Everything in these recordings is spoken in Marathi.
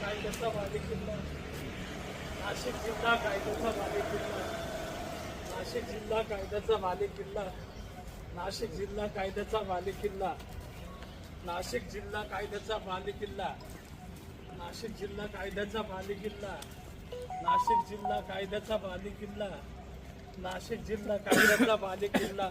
कायद्याचा बाधित किल्ला नाशिक जिल्हा कायद्याचा बाधित किल्ला नाशिक जिल्हा कायद्याचा मालिक किल्ला नाशिक जिल्हा कायद्याचा बालिक किल्ला नाशिक जिल्हा कायद्याचा मालिक किल्ला नाशिक जिल्हा कायद्याचा मालिक किल्ला नाशिक जिल्हा कायद्याचा बालिक किल्ला नाशिक जिल्हा कायद्याचा मालिक किल्ला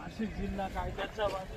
नाशिक जिल्हा कायद्याचा वाद